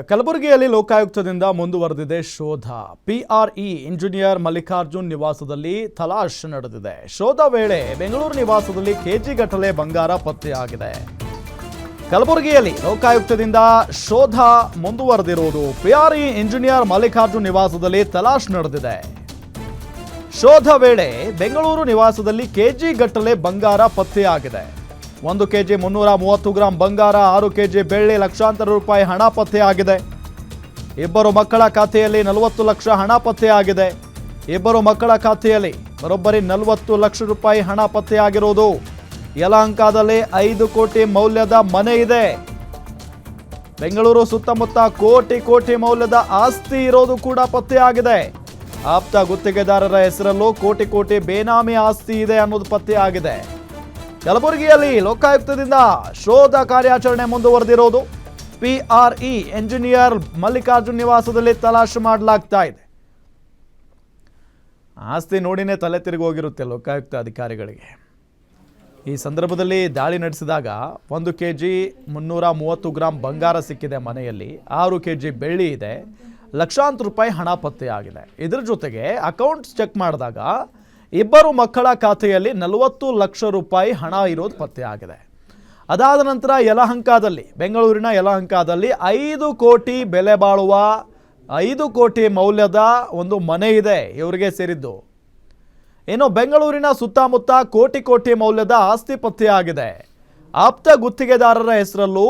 ಕಲಬುರಗಿಯಲ್ಲಿ ಲೋಕಾಯುಕ್ತದಿಂದ ಮುಂದುವರೆದಿದೆ ಶೋಧ. ಪಿಆರ್ಇ ಇಂಜಿನಿಯರ್ ಮಲ್ಲಿಕಾರ್ಜುನ್ ನಿವಾಸದಲ್ಲಿ ತಲಾಶ್ ನಡೆದಿದೆ. ಶೋಧ ವೇಳೆ ಬೆಂಗಳೂರು ನಿವಾಸದಲ್ಲಿ ಕೆಜಿ ಗಟ್ಟಲೆ ಬಂಗಾರ ಪತ್ತೆಯಾಗಿದೆ. ಕಲಬುರಗಿಯಲ್ಲಿ ಲೋಕಾಯುಕ್ತದಿಂದ ಶೋಧ ಮುಂದುವರೆದಿರುವುದು. ಪಿಆರ್ಇ ಇಂಜಿನಿಯರ್ ಮಲ್ಲಿಕಾರ್ಜುನ್ ನಿವಾಸದಲ್ಲಿ ತಲಾಶ್ ನಡೆದಿದೆ. ಶೋಧ ವೇಳೆ ಬೆಂಗಳೂರು ನಿವಾಸದಲ್ಲಿ ಕೆಜಿ ಗಟ್ಟಲೆ ಬಂಗಾರ ಪತ್ತೆಯಾಗಿದೆ. ಒಂದು ಕೆಜಿ ಮುನ್ನೂರ ಮೂವತ್ತು ಗ್ರಾಂ ಬಂಗಾರ, ಆರು ಕೆಜಿ ಬೆಳ್ಳಿ ಲಕ್ಷಾಂತರ ರೂಪಾಯಿ ಹಣ ಪತ್ತೆಯಾಗಿದೆ ಇಬ್ಬರು ಮಕ್ಕಳ ಖಾತೆಯಲ್ಲಿ ನಲವತ್ತು ಲಕ್ಷ ಹಣ ಪತ್ತೆಯಾಗಿದೆ ಇಬ್ಬರು ಮಕ್ಕಳ ಖಾತೆಯಲ್ಲಿ ಬರೋಬ್ಬರಿ ನಲವತ್ತು ಲಕ್ಷ ರೂಪಾಯಿ ಹಣ ಪತ್ತೆಯಾಗಿರುವುದು ಯಲಹಂಕದಲ್ಲಿ ಐದು ಕೋಟಿ ಮೌಲ್ಯದ ಮನೆ ಇದೆ. ಬೆಂಗಳೂರು ಸುತ್ತಮುತ್ತ ಕೋಟಿ ಕೋಟಿ ಮೌಲ್ಯದ ಆಸ್ತಿ ಇರೋದು ಕೂಡ ಪತ್ತೆಯಾಗಿದೆ ಆಪ್ತ ಗುತ್ತಿಗೆದಾರರ ಹೆಸರಲ್ಲೂ ಕೋಟಿ ಕೋಟಿ ಬೇನಾಮಿ ಆಸ್ತಿ ಇದೆ ಅನ್ನೋದು ಪತ್ತೆಯಾಗಿದೆ ಕಲಬುರಗಿಯಲ್ಲಿ ಲೋಕಾಯುಕ್ತದಿಂದ ಶೋಧ ಕಾರ್ಯಾಚರಣೆ ಮುಂದುವರೆದಿರೋದು ಪಿಆರ್ಇ ಎಂಜಿನಿಯರ್ ಮಲ್ಲಿಕಾರ್ಜುನ್ ನಿವಾಸದಲ್ಲಿ ತಲಾಶೆ ಮಾಡಲಾಗ್ತಾ ಇದೆ. ಆಸ್ತಿ ನೋಡಿನೇ ತಲೆ ತಿರುಗಿ ಹೋಗಿರುತ್ತೆ ಲೋಕಾಯುಕ್ತ ಅಧಿಕಾರಿಗಳಿಗೆ. ಈ ಸಂದರ್ಭದಲ್ಲಿ ದಾಳಿ ನಡೆಸಿದಾಗ ಒಂದು ಕೆ ಜಿ ಮುನ್ನೂರ ಮೂವತ್ತು ಗ್ರಾಂ ಬಂಗಾರ ಸಿಕ್ಕಿದೆ ಮನೆಯಲ್ಲಿ. ಆರು ಕೆ ಜಿ ಬೆಳ್ಳಿ ಇದೆ. ಲಕ್ಷಾಂತರ ರೂಪಾಯಿ ಹಣ ಪತ್ತೆಯಾಗಿದೆ. ಇದರ ಜೊತೆಗೆ ಅಕೌಂಟ್ಸ್ ಚೆಕ್ ಮಾಡಿದಾಗ ಇಬ್ಬರು ಮಕ್ಕಳ ಖಾತೆಯಲ್ಲಿ ನಲವತ್ತು ಲಕ್ಷ ರೂಪಾಯಿ ಹಣ ಇರೋದು ಪತ್ತೆಯಾಗಿದೆ ಅದಾದ ನಂತರ ಯಲಹಂಕದಲ್ಲಿ, ಬೆಂಗಳೂರಿನ ಯಲಹಂಕದಲ್ಲಿ ಐದು ಕೋಟಿ ಬೆಲೆ ಬಾಳುವ, ಐದು ಕೋಟಿ ಮೌಲ್ಯದ ಒಂದು ಮನೆ ಇದೆ ಇವರಿಗೆ ಸೇರಿದ್ದು. ಇನ್ನು ಬೆಂಗಳೂರಿನ ಸುತ್ತಮುತ್ತ ಕೋಟಿ ಕೋಟಿ ಮೌಲ್ಯದ ಆಸ್ತಿ ಪತ್ತೆಯಾಗಿದೆ ಆಪ್ತ ಗುತ್ತಿಗೆದಾರರ ಹೆಸರಲ್ಲೂ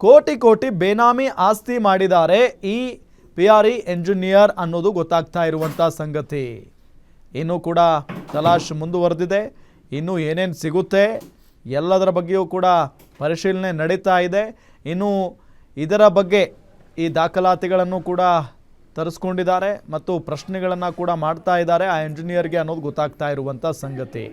ಕೋಟಿ ಕೋಟಿ ಬೇನಾಮಿ ಆಸ್ತಿ ಮಾಡಿದ್ದಾರೆ ಈ ಪಿ ಆರ್ ಇ ಎಂಜಿನಿಯರ್ ಅನ್ನೋದು ಗೊತ್ತಾಗ್ತಾ ಇರುವಂಥ ಸಂಗತಿ. ಇನ್ನೂ ಕೂಡ ತಲಾಶ್ ಮುಂದುವರೆದಿದೆ. ಇನ್ನೂ ಏನೇನು ಸಿಗುತ್ತೆ ಎಲ್ಲದರ ಬಗ್ಗೆಯೂ ಕೂಡ ಪರಿಶೀಲನೆ ನಡೀತಾ ಇದೆ. ಇನ್ನು ಇದರ ಬಗ್ಗೆ ಈ ದಾಖಲಾತಿಗಳನ್ನು ಕೂಡ ತರಿಸ್ಕೊಂಡಿದ್ದಾರೆ ಮತ್ತು ಪ್ರಶ್ನೆಗಳನ್ನು ಕೂಡ ಮಾಡ್ತಾ ಇದ್ದಾರೆ ಆ ಇಂಜಿನಿಯರ್ಗೆ ಅನ್ನೋದು ಗೊತ್ತಾಗ್ತಾ ಇರುವಂಥ ಸಂಗತಿ.